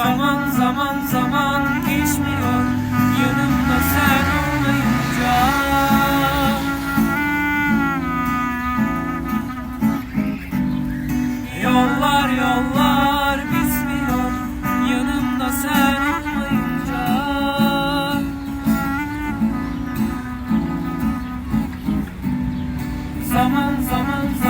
Zaman zaman zaman geçmiyor. Yanımda sen olmayınca. Yollar yollar bitmiyor. Yanımda sen olmayınca. Zaman zaman zaman